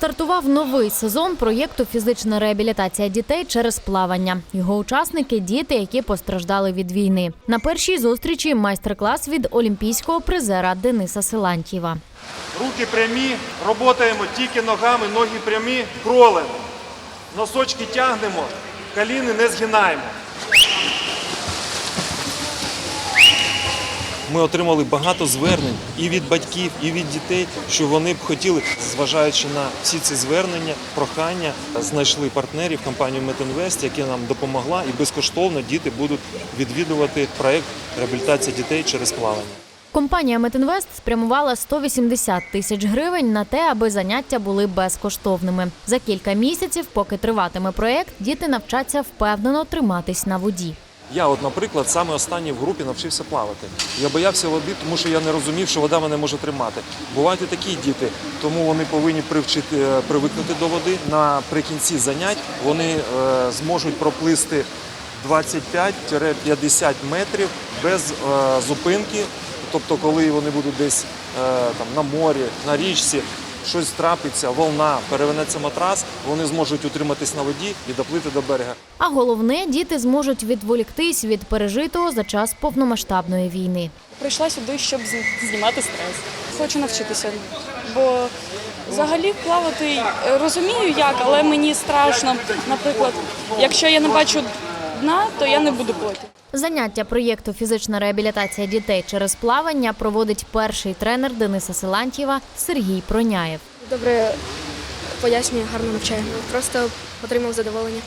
Стартував новий сезон проєкту Фізична реабілітація дітей через плавання. Його учасники діти, які постраждали від війни. На першій зустрічі майстер-клас від олімпійського призера Дениса Силантьєва. Руки прямі, роботаємо тільки ногами, ноги прямі, кролем. Носочки тягнемо, коліни не згинаємо. Ми отримали багато звернень і від батьків, і від дітей, що вони б хотіли, зважаючи на всі ці звернення, прохання, знайшли партнерів компанію Метинвест, яка нам допомогла, і безкоштовно діти будуть відвідувати проект реабілітація дітей через плавання. Компанія Метинвест спрямувала 180 тисяч гривень на те, аби заняття були безкоштовними. За кілька місяців, поки триватиме проєкт, діти навчаться впевнено триматись на воді. Я, от, наприклад, саме останній в групі навчився плавати. Я боявся води, тому що я не розумів, що вода мене може тримати. Бувають і такі діти, тому вони повинні привчити, е, привикнути до води. Наприкінці занять вони е, зможуть проплисти 25-50 метрів без е, зупинки. Тобто, коли вони будуть десь там на морі, на річці, щось трапиться, волна, перевернеться матрас, вони зможуть утриматись на воді і доплити до берега. А головне, діти зможуть відволіктись від пережитого за час повномасштабної війни. Прийшла сюди, щоб знімати стрес. Хочу навчитися, бо взагалі плавати е, розумію як, але мені страшно. Наприклад, якщо я не бачу дна, то я не буду проти. Заняття проєкту Фізична реабілітація дітей через плавання проводить перший тренер Дениса Силантьєва Сергій Проняєв. Добре пояснює, гарно навчає. Просто отримав задоволення.